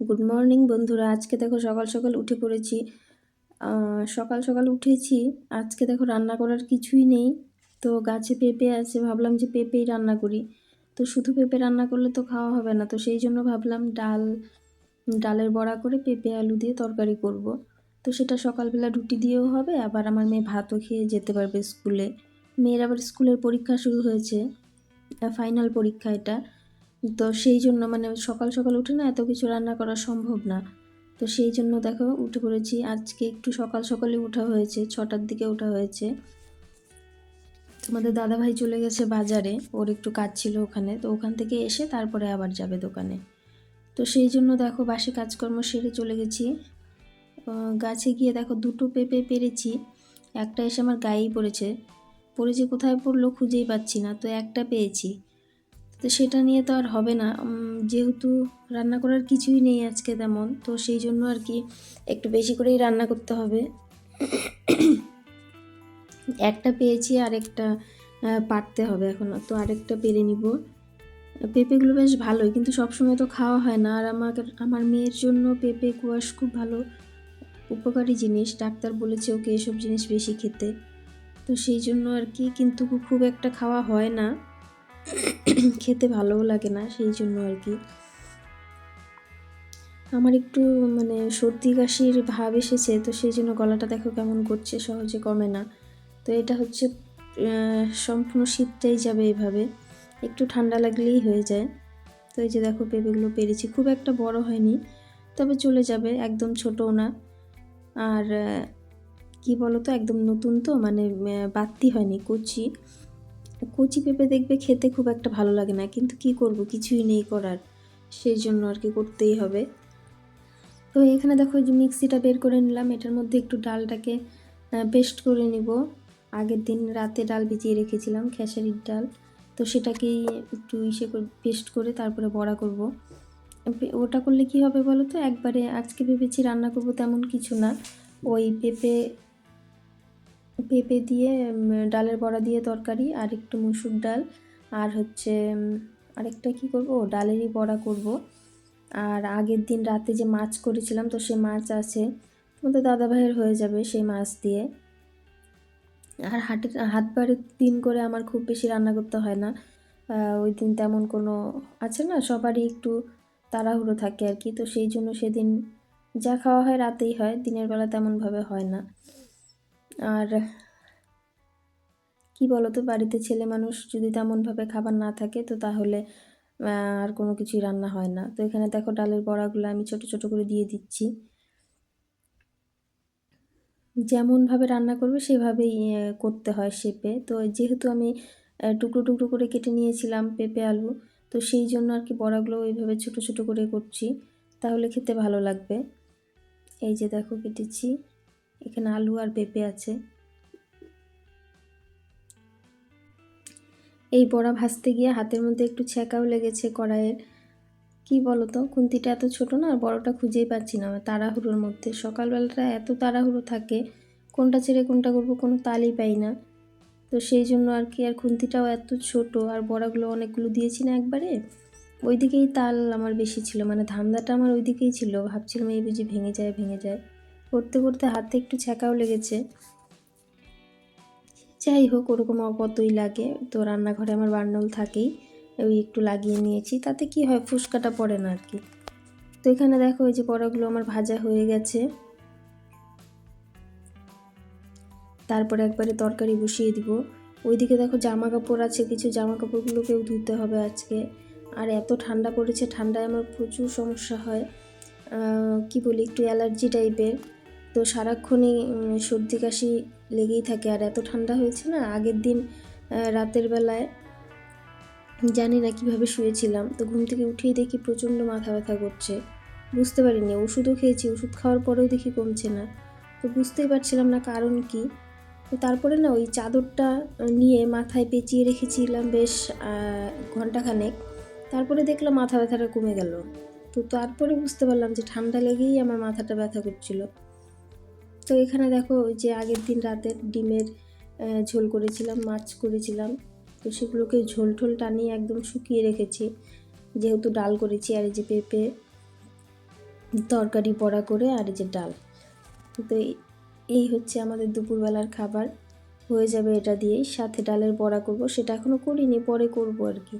Good morning বন্ধুরা। আজকে দেখো সকাল সকাল উঠে পড়েছি। সকাল সকাল উঠেছি। আজকে দেখো রান্না করার কিছুই নেই। তো গাছে পেঁপে আছে, ভাবলাম যে পেঁপেই রান্না করি। তো শুধু পেঁপে রান্না করলে তো খাওয়া হবে না। তো সেই জন্য ভাবলাম ডাল, ডালের বড়া করে পেঁপে, আলু দিয়ে তরকারি করব। তো সেটা সকালবেলা রুটি দিয়েও হবে। আবার আমার মেয়ে ভাতও খেয়ে যেতে পারবে স্কুলে। মেয়ের আবার স্কুলের পরীক্ষা শুরু হয়েছে। ফাইনাল পরীক্ষা এটা। তো সেই জন্য মানে সকাল সকাল উঠে না এত কিছু রান্না করা সম্ভব না। তো সেই জন্য দেখো উঠে পড়েছি। আজকে একটু সকাল সকালে ওঠা হয়েছে, ছটার দিকে ওঠা হয়েছে। তোমাদের দাদা ভাই চলে গেছে বাজারে, ওর একটু কাজ ছিল ওখানে। তো ওখান থেকে এসে তারপরে আবার যাবে দোকানে। তো সেই জন্য দেখো বাসে কাজকর্ম সেরে চলে গেছি। গাছে গিয়ে দেখো দুটো পেঁপে পেরেছি, একটা এসে আমার গায়েই পড়েছে। পড়েছে কোথায় পড়ল খুঁজেই পাচ্ছি না। তো একটা পেয়েছি। তো সেটা নিয়ে তো আর হবে না। যেহেতু রান্না করার কিছুই নেই আজকে তেমন, তো সেই জন্য আর কি একটু বেশি করেই রান্না করতে হবে। একটা পেয়েছি আর একটা পারতে হবে এখন। তো আরেকটা পেরে নিব। পেঁপেগুলো বেশ ভালোই, কিন্তু সবসময় তো খাওয়া হয় না। আর আমার আমার মেয়ের জন্য পেঁপে কুয়াশ খুব ভালো, উপকারী জিনিস। ডাক্তার বলেছে ওকে এসব জিনিস বেশি খেতে। তো সেই জন্য আর কি, কিন্তু খুব একটা খাওয়া হয় না। খেতে ভালোও লাগে না, সেই জন্য আর কি। আমার একটু মানে সর্দি কাশির ভাব এসেছে, তো সেই জন্য গলাটা দেখো কেমন করছে, সহজে কমে না। তো এটা হচ্ছে সম্পূর্ণ শীতটাই যাবে এভাবে। একটু ঠান্ডা লাগলেই হয়ে যায়। তো এই যে দেখো, পেঁপেগুলো পেরেছি। খুব একটা বড় হয়নি, তবে চলে যাবে, একদম ছোটও না। আর কি বলো তো একদম নতুন তো মানে বাড়তি হয়নি, কচি। কচি পেঁপে দেখবে খেতে খুব একটা ভালো লাগে না, কিন্তু কি করব? কিছুই নেই করার। সেই জন্য আর কি করতেই হবে। তো এখানে দেখো যে মিক্সিটা বের করে নিলাম, এটার মধ্যে একটু ডালটাকে পেস্ট করে নিব। আগের দিন রাতে ডাল ভিজিয়ে রেখেছিলাম, খেসারির ডাল। তো সেটাকেই একটু ইসে করে পেস্ট করে তারপরে বড়া করব। ওটা করলে কি হবে বলো তো? একবারে আজকে ভেবেছি রান্না করব তেমন কিছু না। ওই পেঁপে পেঁপে দিয়ে ডালের বড়া দিয়ে তরকারি, আর একটু মুসুর ডাল, আর হচ্ছে আরেকটা কি করব? ডালেরই বড়া করব। আর আগের দিন রাতে যে মাছ করেছিলাম, তো সে মাছ আছে তোমাদের দাদা ভাইয়ের হয়ে যাবে সেই মাছ দিয়ে। আর হাটের হাত বারের দিন করে আমার খুব বেশি রান্না করতে হয় না। ওই দিন তেমন কোনো আছে না, সবারই একটু তাড়াহুড়ো থাকে আর কি, তো সেই জন্য সেদিন যা খাওয়া হয় রাতেই হয়, দিনের বেলা তেমনভাবে হয় না। আর কি বলো তো বাড়িতে ছেলে মানুষ যদি তেমনভাবে খাবার না থাকে, তো তাহলে আর কোনো কিছুই রান্না হয় না। তো এখানে দেখো ডালের বড়াগুলো আমি ছোট ছোট করে দিয়ে দিচ্ছি। যেমনভাবে রান্না করবে, সেভাবেই করতে হয় শেপে। তো যেহেতু আমি টুকরো টুকরো করে কেটে নিয়েছিলাম পেঁপে, আলু, তো সেই জন্য আর কি বড়াগুলো ওইভাবে ছোট ছোট করে করছি। তাহলে খেতে ভালো লাগবে। এই যে দেখো কেটেছি। এখানে আলু আর পেঁপে আছে। এই বড়া ভাজতে গিয়ে হাতের মধ্যে একটু ছ্যাঁকাও লেগেছে কড়াইয়ের কি বলো তো খুন্তিটা এত ছোট না, আর বড়টা খুঁজেই পাচ্ছি না তাড়াহুড়োর মধ্যে। সকালবেলাটা এত তাড়াহুড়ো থাকে, কোনটা ছেড়ে কোনটা করব কোনো তালই পাই না। তো সেই জন্য আর কি, আর খুন্তিটাও এত ছোট, আর বড়াগুলো অনেকগুলো দিয়েছি না একবারে। ওই দিকেই তাল আমার বেশি ছিল মানে ধান্দাটা আমার ওই দিকেই ছিল। ভাবছিলাম এই বুঝি ভেঙে যায় ভেঙে যায়। করতে করতে হাতে একটু ছ্যাঁকাও লেগেছে। যাই হোক, ওরকম অপতই লাগে। তো রান্নাঘরে আমার বার্নল থাকেই, ওই একটু লাগিয়ে নিয়েছি। তাতে কি হয় ফুসকাটা পড়ে না আর কি। তো এখানে দেখো ওই যে বড়াগুলো আমার ভাজা হয়ে গেছে। তারপরে একবারে তরকারি বসিয়ে দিব। ওইদিকে দেখো জামা কাপড় আছে, কিছু জামা কাপড়গুলোকেও ধুতে হবে আজকে। আর এত ঠান্ডা পড়েছে, ঠান্ডায় আমার প্রচুর সমস্যা হয়। কি বলি, একটু অ্যালার্জি টাইপের। তো সারাক্ষণই সর্দি কাশি লেগেই থাকে। আর এত ঠান্ডা হয়েছে না, আগের দিন রাতের বেলায়। জানি না কীভাবে শুয়েছিলাম। তো ঘুম থেকে উঠেই দেখি প্রচণ্ড মাথা ব্যথা করছে। বুঝতে পারিনি, ওষুধও খেয়েছি, ওষুধ খাওয়ার পরেও দেখি কমছে না। তো বুঝতেই পারছিলাম না কারণ কি। তো তারপরে না ওই চাদরটা নিয়ে মাথায় পেঁচিয়ে রেখেছিলাম বেশ ঘন্টাখানেক তারপরে দেখলাম মাথা ব্যথাটা কমে গেল। তো তারপরে বুঝতে পারলাম যে ঠান্ডা লেগেই আমার মাথাটা ব্যথা করছিল। তো এখানে দেখো ওই যে আগের দিন রাতের ডিমের ঝোল করেছিলাম, মাছ করেছিলাম। তো সেগুলোকে ঝোল ঠোল টানিয়ে একদম শুকিয়ে রেখেছি। যেহেতু ডাল করেছি, আর এই যে পেঁপে তরকারি বড়া করে, আর এই যে ডাল। তো এই- হচ্ছে আমাদের দুপুরবেলার খাবার। হয়ে যাবে এটা দিয়েই। সাথে ডালের বড়া করব। সেটা এখনও করিনি, পরে করব আর কি।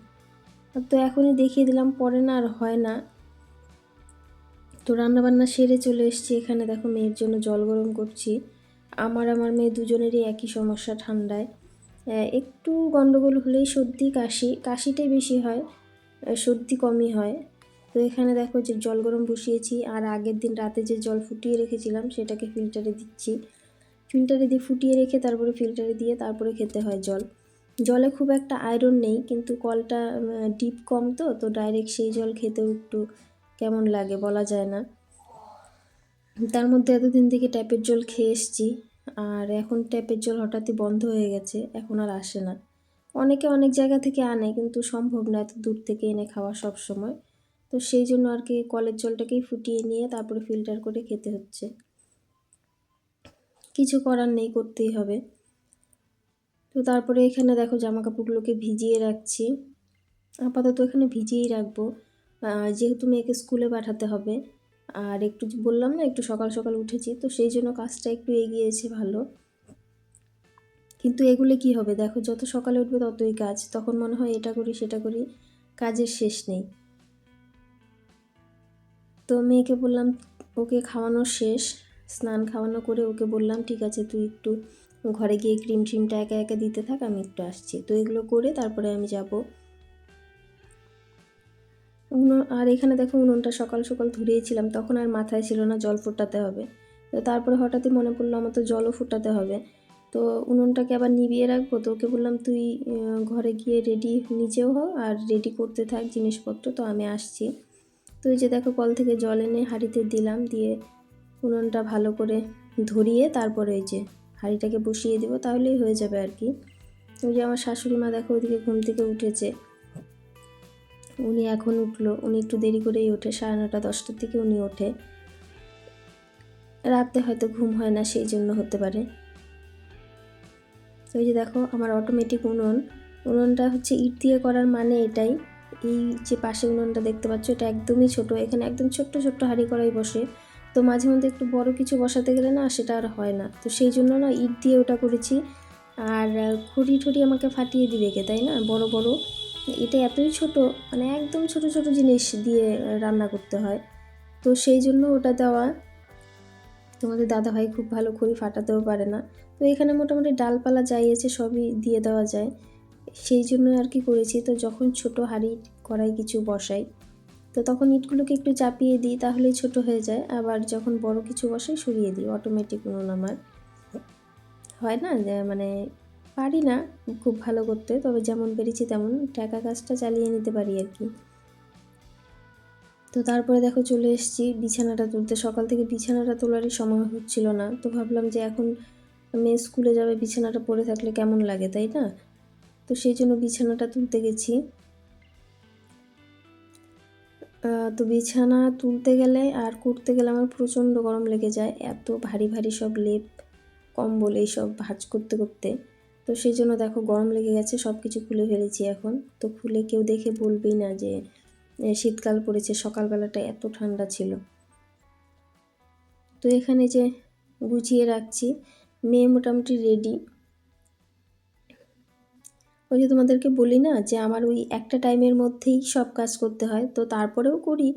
তো এখনই দেখিয়ে দিলাম, পরে না আর হয় না। তো রান্নাবান্না সেরে চলে এসেছি। এখানে দেখো মেয়ের জন্য জল গরম করছি। আমার আমার মেয়ে দুজনেরই একই সমস্যা ঠান্ডায়। একটু গন্ডগোল হলেই সর্দি, কাশি, কাশিটাই বেশি হয় সর্দি কমই হয়। তো এখানে দেখো যে জল গরম বসিয়েছি, আর আগের দিন রাতে যে জল ফুটিয়ে রেখেছিলাম, সেটাকে ফিল্টারে দিচ্ছি। ফিল্টারে দিয়ে ফুটিয়ে রেখে তারপরে ফিল্টারে দিয়ে তারপরে খেতে হয় জল। জলে খুব একটা আয়রন নেই, কিন্তু কলটা ডিপ কম তো তো ডাইরেক্ট সেই জল খেতেও একটু কেমন লাগে বলা যায় না। তার মধ্যে এতদিন থেকে ট্যাপের জল খেয়ে এসছি, আর এখন ট্যাপের জল হঠাৎই বন্ধ হয়ে গেছে, এখন আর আসে না। অনেকে অনেক জায়গা থেকে আনে, কিন্তু সম্ভব না এত দূর থেকে এনে খাওয়া সব সময়। তো সেই জন্য আর কি কলের জলটাকেই ফুটিয়ে নিয়ে তারপরে ফিল্টার করে খেতে হচ্ছে। কিছু করার নেই, করতেই হবে। তো তারপরে এখানে দেখো জামা কাপড়গুলোকে ভিজিয়ে রাখছি। আপাতত এখানে ভিজিয়েই রাখব। যেহেতু মেয়েকে স্কুলে পাঠাতে হবে। আর একটু বললাম না, একটু সকাল সকাল উঠেছি, তো সেই জন্য কাজটা একটু এগিয়েছে ভালো। কিন্তু এগুলো কি হবে? দেখো, যত সকালে উঠবে ততই কাজ। তখন মনে হয় এটা করি, সেটা করি, কাজের শেষ নেই। তো মেয়েকে বললাম, ওকে খাওয়ানো শেষ, স্নান খাওয়ানো করে ওকে বললাম, ঠিক আছে, তুই একটু ঘরে গিয়ে ক্রিম ট্রিমটা একা একা দিতে থাক, আমি একটু আসছি। তো এগুলো করে তারপরে আমি যাব। উনুন আর এখানে দেখো উনুনটা সকাল সকাল ধরিয়েছিলাম তখন আর মাথায় ছিল না জল ফোটাতে হবে। তো তারপরে হঠাৎই মনে পড়ল আমার তো জলও ফুটাতে হবে। তো উনুনটাকে আবার নিভিয়ে রাখব, তো ওকে বললাম, তুই ঘরে গিয়ে রেডি নিজেও হ, আর রেডি করতে থাক জিনিসপত্র। তো আমি আসছি। তো যে দেখো কল থেকে জল এনে হাঁড়িতে দিলাম, দিয়ে উনুনটা ভালো করে ধরিয়ে তারপরে ওই যে হাঁড়িটাকে বসিয়ে দিব, তাহলেই হয়ে যাবে আর কি। ওই যে আমার শাশুড়ি মা দেখো ওইদিকে ঘুম থেকে উঠেছে। উনি এখন উঠল। উনি একটু দেরি করেই ওঠে, সাড়ে নটা দশটার দিকে উনি ওঠে। রাতে হয়তো ঘুম হয় না, সেই জন্য হতে পারে। এই যে দেখো, আমার অটোমেটিক উনুন। উনুনটা হচ্ছে ইট দিয়ে করার মানে এটাই। এই যে পাশে উনুনটা দেখতে পাচ্ছ, এটা একদমই ছোট। এখানে একদম ছোট্ট ছোট্ট হাঁড়ি করাই বসে। তো মাঝে মধ্যে একটু বড় কিছু বসাতে গেলে না, সেটা আর হয় না। তো সেই জন্য না ইট দিয়ে ওটা করেছি। আর খড়ি ঠড়ি আমাকে ফাটিয়ে দিবে কে তাই না, বড় বড়। এটা এতই ছোট মানে একদম ছোট ছোট জিনিস দিয়ে রান্না করতে হয়। তো সেই জন্য ওটা দেওয়া। তোমাদের দাদাভাই খুব ভালো খড়ি ফাটাতেও পারে না। তো এখানে মোটামুটি ডালপালা যাই আছে, সবই দিয়ে দেওয়া যায়। সেই জন্য আর কি করেছি, তো যখন ছোট হাঁড়ি কড়াই কিছু বসাই, তো তখন ইটগুলোকে একটু চাপিয়ে দিই, তাহলেই ছোট হয়ে যায়। আবার যখন বড় কিছু বসাই, সরিয়ে দিই অটোমেটিক উনুন আমার। হয় না? মানে পারি না খুব ভালো করতে, তবে যেমন পেরেছি তেমন টাকা কাজটা চালিয়ে নিতে পারি আর কি। তো তারপরে দেখো চলে এসেছি, বিছানাটা তুলতে। সকাল থেকে বিছানাটা তোলারই সময় হচ্ছিল না। তো ভাবলাম যে এখন মেয়ে স্কুলে যাবে, বিছানাটা পড়ে থাকলে কেমন লাগে, তাই না? তো সেই জন্য বিছানাটা তুলতে গেছি। তো বিছানা তুলতে গেলে আর করতে গেলে আমার প্রচণ্ড গরম লেগে যায়। এত ভারী ভারী সব লেপ, কম্বল এইসব ভাঁজ করতে করতে। তো সেই জন্য দেখো গরম লেগে গেছে সব কিছু খুলে ফেলেছি এখন। তো খুলে কেউ দেখে বলবেই না যে শীতকাল পড়েছে, সকালবেলাটা এত ঠান্ডা ছিল। তো এখানে যে গুছিয়ে রাখছি, মেয়ে মোটামুটি রেডি ওই যে তোমাদেরকে বলি না যে, আমার ওই একটা টাইমের মধ্যেই সব কাজ করতে হয়। তো তারপরেও করি,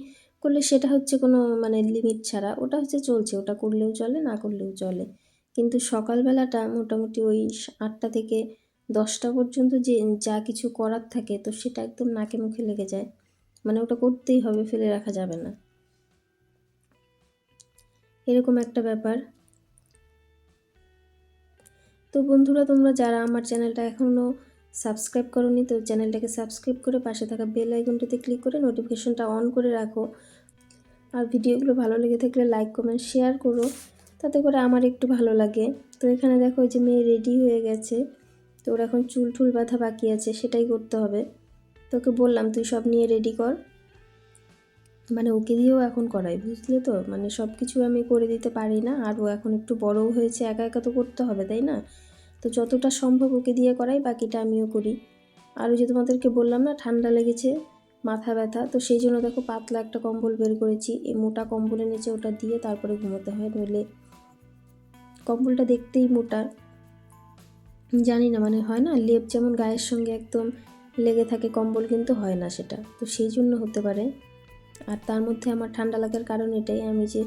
করলে সেটা হচ্ছে কোনো মানে লিমিট ছাড়া। ওটা হচ্ছে চলছে, ওটা করলেও চলে, না করলেও চলে। কিন্তু সকালবেলাটা মোটামুটি ওই আটটা থেকে দশটা পর্যন্ত যে যা কিছু করার থাকে, তো সেটা একদম নাকে মুখে লেগে যায়। মানে ওটা করতেই হবে, ফেলে রাখা যাবে না। এরকম একটা ব্যাপার। তো বন্ধুরা, তোমরা যারা আমার চ্যানেলটা এখনও সাবস্ক্রাইব করোনি, তো চ্যানেলটাকে সাবস্ক্রাইব করে পাশে থাকা বেল আইকনটিতে ক্লিক করে নোটিফিকেশনটা অন করে রাখো। আর ভিডিওগুলো ভালো লেগে থাকলে লাইক, কমেন্ট, শেয়ার করো। তাতে করে আমার একটু ভালো লাগে। তো এখানে দেখো যে মেয়ে রেডি হয়ে গেছে। তো ওর এখন চুল টুল বাঁধা বাকি আছে, সেটাই করতে হবে। তোকে বললাম, তুই সব নিয়ে রেডি কর। মানে ওকে দিয়েও এখন করাই, বুঝলে তো? মানে সব কিছু আমি করে দিতে পারি না, আর ও এখন একটু বড়ও হয়েছে, একা একা তো করতে হবে, তাই না? তো যতটা সম্ভব ওকে দিয়ে করাই, বাকিটা আমিও করি। আর ওই যে তোমাদেরকে বললাম না, ঠান্ডা লেগেছে, মাথা ব্যথা, তো সেই জন্য দেখো পাতলা একটা কম্বল বের করেছি। এই মোটা কম্বলের নিচে ওটা দিয়ে তারপরে ঘুমোতে হয়, নইলে কম্বলটা দেখতেই মোটা। জানি না মানে হয় না, লেপ যেমন গায়ের সঙ্গে একদম লেগে থাকে, কম্বল কিন্তু হয় না সেটা। তো সেই জন্য হতে পারে। আর তার মধ্যে আমার ঠান্ডা লাগার কারণ এটাই, আমি যে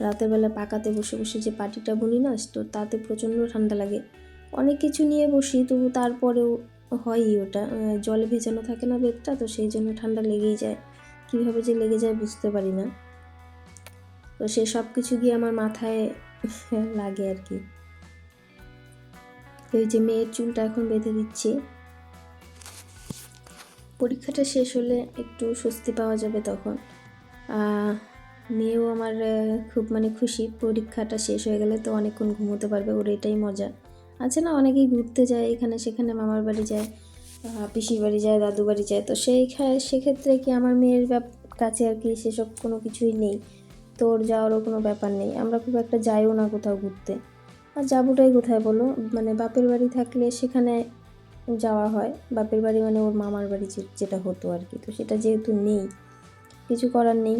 রাতের বেলা পাকাতে বসে বসে যে পাটিটা বুনি না, তো তাতে প্রচণ্ড ঠান্ডা লাগে। অনেক কিছু নিয়ে বসি, তবু তারপরেও হয়ই ওটা। জলে ভেজানো থাকে না বেডটা তো সেই জন্য ঠান্ডা লেগেই যায়। কীভাবে যে লেগে যায় বুঝতে পারি না। তো সে সব কিছু গিয়ে আমার মাথায় লাগে আর কি। এই যে মেয়ের চুলটা এখন বেঁধে দিচ্ছি। পরীক্ষাটা শেষ হলে একটু স্বস্তি পাওয়া যাবে তখন। মেয়েও আমার খুব মানে খুশি। পরীক্ষাটা শেষ হয়ে গেলে তো অনেকক্ষণ ঘুমোতে পারবে, ওর এটাই মজা। আছে না, অনেকেই ঘুরতে যায়, এখানে সেখানে মামার বাড়ি যায় পিসির বাড়ি যায় দাদু বাড়ি যায়। তো সেই সেক্ষেত্রে কি আমার মেয়ের কাছে আর কি সেসব কোনো কিছুই নেই। তো ওর যাওয়ারও কোনো ব্যাপার নেই। আমরা খুব একটা যাইও না কোথাও ঘুরতে। আর যাবোটাই কোথায় বলো? মানে বাপের বাড়ি থাকলে সেখানে যাওয়া হয়। বাপের বাড়ি মানে ওর মামার বাড়ি যেটা হতো আর কি। তো সেটা যেহেতু নেই, কিছু করার নেই।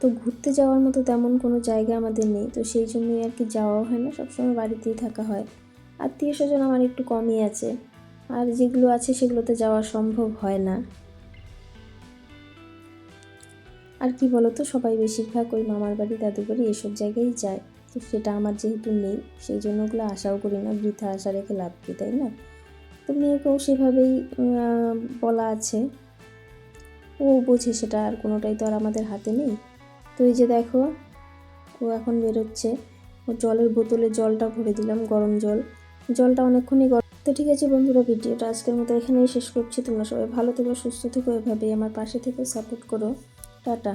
তো ঘুরতে যাওয়ার মতো তেমন কোনো জায়গা আমাদের নেই। তো সেই জন্যই আর কি যাওয়াও হয় না। সবসময় বাড়িতেই থাকা হয়। আত্মীয় স্বজন আমার একটু কমই আছে। আর যেগুলো আছে সেগুলোতে যাওয়া সম্ভব হয় না। আর কি বলতো, সবাই বেশিরভাগ ওই মামার বাড়ি দাদু বাড়ি এসব জায়গায় যায়। তো সেটা আমার যেহেতু নেই, সেই জন্য ওগুলো আশাও করি না, বৃথা আশা রেখে লাভ কি, তাই না? তো মেয়েকেও সেভাবেই বলা আছে। ও বোঝে সেটা, আর কোনোটাই তো আর আমাদের হাতে নেই। তো এই যে দেখো, ও এখন বেরোচ্ছে। ও জলের বোতলে জলটা ভরে দিলাম, গরম জল। জলটা অনেকক্ষণই গরম তো ঠিক আছে বন্ধুরা, ভিডিওটা আজকের মতো এখানেই শেষ করছি। তোমরা সবাই ভালো থেকো, সুস্থ থেকো, এভাবেই আমার পাশে থেকে, সাপোর্ট করো। টাটা।